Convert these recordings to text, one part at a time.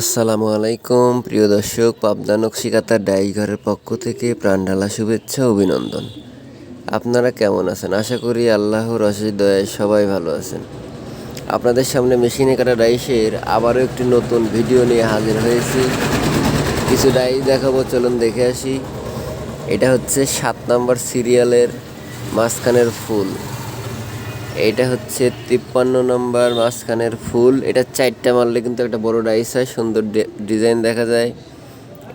আসসালামু আলাইকুম, প্রিয় দর্শক, পাবনা নকশিকাতার ডাইস ঘরের পক্ষ থেকে প্রাণঢালা শুভেচ্ছা, অভিনন্দন। আপনারা কেমন আছেন? আশা করি আল্লাহর অশেষ দয়ায় সবাই ভালো আছেন। আপনাদের সামনে মেশিনে কাটা ডাইসের আবারও একটি নতুন ভিডিও নিয়ে হাজির হয়েছি। কিছু ডাইস দেখাবো, চলুন দেখে আসি। এটা হচ্ছে সাত নম্বর সিরিয়ালের মাঝখানের ফুল। এইটা হচ্ছে তিপ্পান্ন নম্বর মাঝখানের ফুল। এটা চারটা মারলে কিন্তু একটা বড় ডাইস হয়, সুন্দর ডিজাইন দেখা যায়।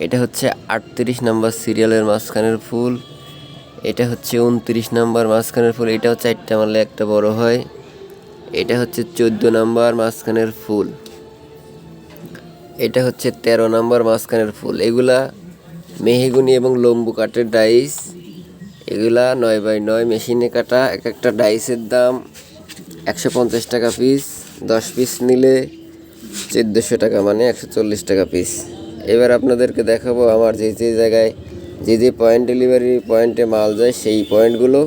এটা হচ্ছে আটত্রিশ নম্বর সিরিয়ালের মাঝখানের ফুল। এটা হচ্ছে উনত্রিশ নম্বর মাঝখানের ফুল। এটাও চারটা মারলে একটা বড় হয়। এটা হচ্ছে চোদ্দ নম্বর মাঝখানের ফুল। এটা হচ্ছে তেরো নম্বর মাঝখানের ফুল। এগুলা মেহেগুনি এবং লম্বু কাঠের ডাইস এগুলা নয় বাই নয় মেশিনে কাটা, এক একটা ডাইসের দাম একশো পঞ্চাশ টাকা পিস দশ পিস নিলে চোদ্দোশো টাকা মানে একশো চল্লিশ টাকা পিস এবার আপনাদেরকে দেখাবো আমার যে যে জায়গায়, যে যে পয়েন্ট ডেলিভারি পয়েন্টে মাল যায়, সেই পয়েন্টগুলো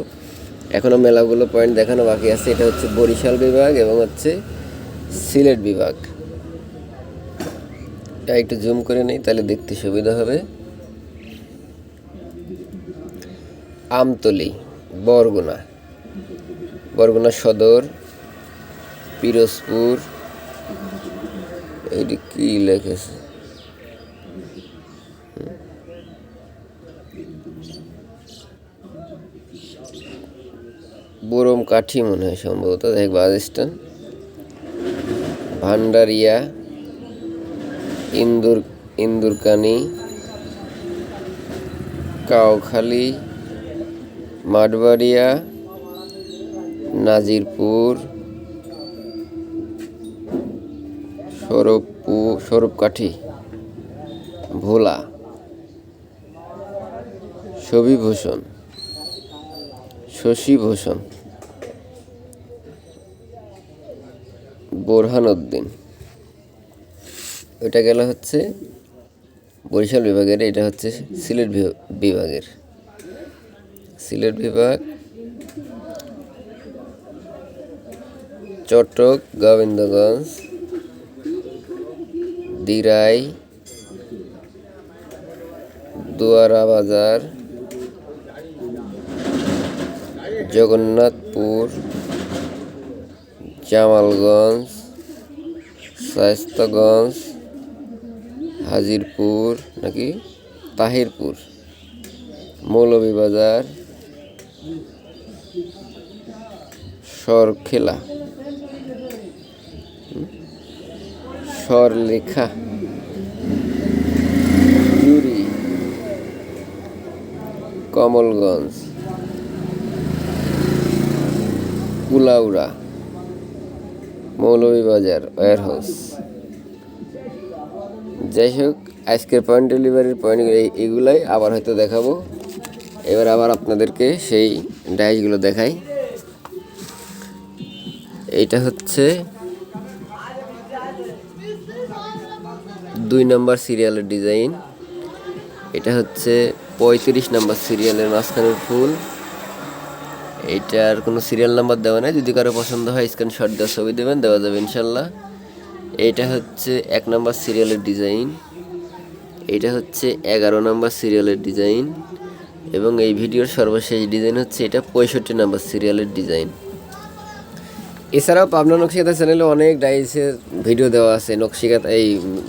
এখনও মেলাগুলো পয়েন্ট দেখানো বাকি আছে। এটা হচ্ছে বরিশাল বিভাগ এবং হচ্ছে সিলেট বিভাগ। এটা একটু জুম করে নেই, তাহলে দেখতে সুবিধা হবে। আমতলি, বরগুনা। বরগুনা সদর, পিরোজপুর। এইটি কি লেখেছে? বোরম কাঠি মনে হয় সম্ভবত, দেখ স্ট্যান্ড। ভান্ডারিয়া, ইন্দুর ইন্দুরকানি কাউখালী মাঠবাড়িয়া, নাজিরপুর স্বরূপপুর স্বরূপকাঠি ভোলা ছবিভূষণ শশীভূষণ বোরহান উদ্দিন ওইটা গেল হচ্ছে বরিশাল বিভাগের, এটা হচ্ছে সিলেট বিভা- বিভাগের। সিলেট বিভাগ চট্টক গোবিন্দগঞ্জ দিরাই দুয়ারা বাজার জগন্নাথপুর জামালগঞ্জ স্বাস্থ্যগঞ্জ হাজিরপুর নাকি তাহিরপুর মৌলভীবাজার সরখেলা? সরলেখা কমলগঞ্জ। কুলাউড়া। মৌলভীবাজার ওয়ারহাউস যাই হোক আজকের পয়েন্ট ডেলিভারির পয়েন্টগুলো এগুলাই আবার হয়তো দেখাবো। এবার আবার আপনাদেরকে সেই ডাইসগুলো দেখাই। এইটা হচ্ছে দুই নম্বর সিরিয়ালের ডিজাইন। এটা হচ্ছে পঁয়ত্রিশ নম্বর সিরিয়ালের মাঝখানের ফুল। এইটার কোনো সিরিয়াল নাম্বার দেওয়া নাই। যদি কারও পছন্দ হয় স্ক্রিনশট দেওয়া ছবি দেবেন, দেওয়া যাবে ইনশাল্লাহ। এটা হচ্ছে এক নম্বর সিরিয়ালের ডিজাইন। এটা হচ্ছে এগারো নম্বর সিরিয়ালের ডিজাইন। এবং এই ভিডিওর সর্বশেষ ডিজাইন হচ্ছে এটা পঁয়ষট্টি নম্বর সিরিয়ালের ডিজাইন এছাড়াও পাবনা নকশিকাতা চ্যানেলে অনেক ডাইসের ভিডিও দেওয়া আছে, নকশিকাতা এই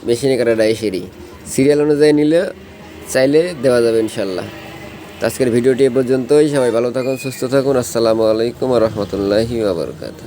মেশিনে কাটা ডাইসেরই সিরিয়াল অনুযায়ী নিলে চাইলে দেওয়া যাবে ইনশাল্লাহ তো আজকের ভিডিওটি এ পর্যন্তই। সবাই ভালো থাকুন, সুস্থ থাকুন। আসসালামু আলাইকুম রহমতুল্লাহি আবরকাত